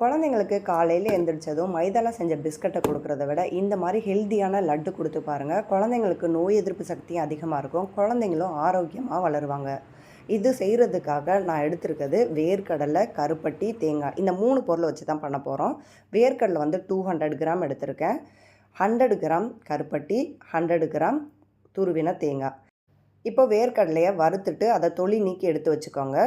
குழந்தைங்களுக்கு காலையில் எந்திரிச்சதும் மைதால செஞ்ச பிஸ்கட்டை கொடுக்குறத விட இந்த மாதிரி ஹெல்த்தியான லட்டு கொடுத்து பாருங்கள் குழந்தைங்களுக்கு நோய் எதிர்ப்பு சக்தியும் அதிகமாக இருக்கும். குழந்தைங்களும் ஆரோக்கியமாக வளருவாங்க. இது செய்கிறதுக்காக நான் எடுத்திருக்கிறது வேர்க்கடலை கருப்பட்டி தேங்காய். இந்த மூணு பொருளை வச்சு தான் பண்ண போகிறோம் வேர்க்கடலை வந்து டூ ஹண்ட்ரட் கிராம் எடுத்திருக்கேன். ஹண்ட்ரட் கிராம் கருப்பட்டி ஹண்ட்ரட் கிராம் துருவின தேங்காய். இப்போ வேர்க்கடலையை வறுத்துட்டு அதை தொளி நீக்கி எடுத்து வச்சுக்கோங்க.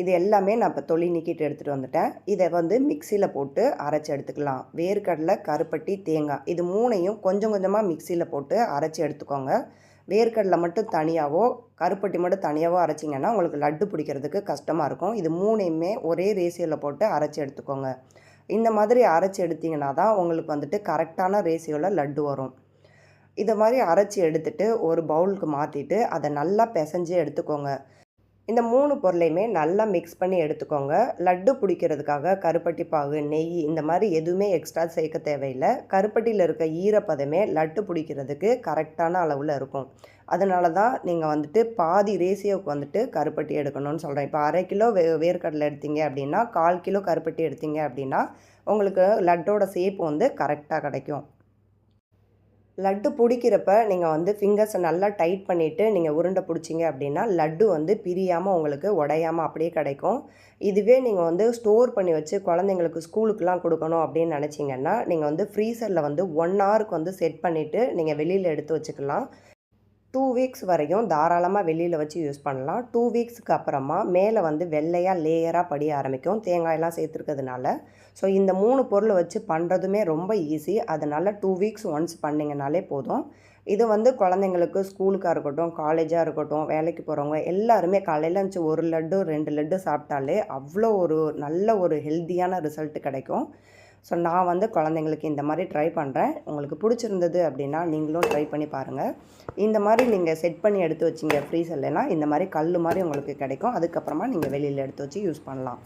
இது எல்லாமே நான் இப்போ தொளி நீக்கிட்டு எடுத்துகிட்டு வந்துட்டேன். இதை வந்து மிக்சியில் போட்டு அரைச்சி எடுத்துக்கலாம். வேர்க்கடலை கருப்பட்டி தேங்காய் இது மூணையும் கொஞ்சம் கொஞ்சமாக மிக்சியில் போட்டு அரைச்சி எடுத்துக்கோங்க. வேர்க்கடலை மட்டும் தனியாகவோ கருப்பட்டி மட்டும் தனியாகவோ அரைச்சிங்கன்னா உங்களுக்கு லட்டு பிடிக்கிறதுக்கு கஷ்டமாக இருக்கும். இது மூணையுமே ஒரே ரேசியோவில் போட்டு அரைச்சி எடுத்துக்கோங்க. இந்த மாதிரி அரைச்சி எடுத்திங்கன்னா தான் உங்களுக்கு வந்துட்டு கரெக்டான ரேசியோவில் லட்டு வரும். இதை மாதிரி அரைச்சி எடுத்துட்டு ஒரு பவுலுக்கு மாற்றிட்டு அதை நல்லா பிசைஞ்சு எடுத்துக்கோங்க. இந்த மூணு பொருளையுமே நல்லா மிக்ஸ் பண்ணி எடுத்துக்கோங்க. லட்டு பிடிக்கிறதுக்காக கருப்பட்டி பாகு நெய் இந்த மாதிரி எதுவுமே எக்ஸ்ட்ரா சேர்க்க தேவையில்லை. கருப்பட்டியில் இருக்க ஈரப்பதமே லட்டு பிடிக்கிறதுக்கு கரெக்டான அளவில் இருக்கும். அதனால தான் நீங்கள் வந்துட்டு பாதி ரேசியோவுக்கு வந்துட்டு கருப்பட்டி எடுக்கணும்னு சொல்கிறேன் இப்போ அரை கிலோ வே வேர்க்கடலை எடுத்தீங்க அப்படின்னா கால் கிலோ கருப்பட்டி எடுத்தீங்க அப்படின்னா உங்களுக்கு லட்டோட சேப் வந்து கரெக்டாக கிடைக்கும். லட்டு பிடிக்கிறப்ப நீங்கள் வந்து ஃபிங்கர்ஸை நல்லா டைட் பண்ணிவிட்டு நீங்கள் உருண்டை பிடிச்சிங்க அப்படின்னா லட்டு வந்து பிரியாமல் உங்களுக்கு உடையாமல் அப்படியே கிடைக்கும். இதுவே நீங்கள் வந்து ஸ்டோர் பண்ணி வச்சு குழந்தைங்களுக்கு ஸ்கூலுக்குலாம் கொடுக்கணும் அப்படின்னு நினச்சிங்கன்னா நீங்கள் வந்து ஃப்ரீசரில் வந்து ஒன் ஹவருக்கு வந்து செட் பண்ணிவிட்டு நீங்கள் வெளியில் எடுத்து வச்சுக்கலாம். டூ வீக்ஸ் வரையும் தாராளமாக வெளியில் வச்சு யூஸ் பண்ணலாம். டூ வீக்ஸுக்கு அப்புறமா மேலே வந்து வெள்ளையாக லேயராக படிய ஆரம்பிக்கும். தேங்காயெல்லாம் சேர்த்துருக்கிறதுனால. ஸோ இந்த மூணு பொருள் வச்சு பண்ணுறதுமே ரொம்ப ஈஸி அதனால் டூ வீக்ஸ் ஒன்ஸ் பண்ணிங்கனாலே போதும். இது வந்து குழந்தைங்களுக்கு ஸ்கூலுக்காக இருக்கட்டும் காலேஜாக இருக்கட்டும் வேலைக்கு போகிறவங்க எல்லாருமே காலையில் இருந்துச்சு ஒரு லட்டு ரெண்டு லட்டு சாப்பிட்டாலே அவ்வளோ ஒரு நல்ல ஒரு ஹெல்த்தியான ரிசல்ட் கிடைக்கும். ஸோ நான் வந்து குழந்தைங்களுக்கு இந்த மாதிரி ட்ரை பண்ணுறேன் உங்களுக்கு பிடிச்சிருந்தது அப்படின்னா நீங்களும் ட்ரை பண்ணி பாருங்கள் இந்த மாதிரி நீங்கள் செட் பண்ணி எடுத்து வச்சிங்க ஃப்ரீசர்லனா இந்த மாதிரி கல் மாதிரி உங்களுக்கு கிடைக்கும். அதுக்கப்புறமா நீங்கள் வெளியில் எடுத்து வச்சு யூஸ் பண்ணலாம்.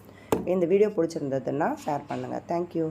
இந்த வீடியோ பிடிச்சிருந்ததுன்னா ஷேர் பண்ணுங்கள் தேங்க்யூ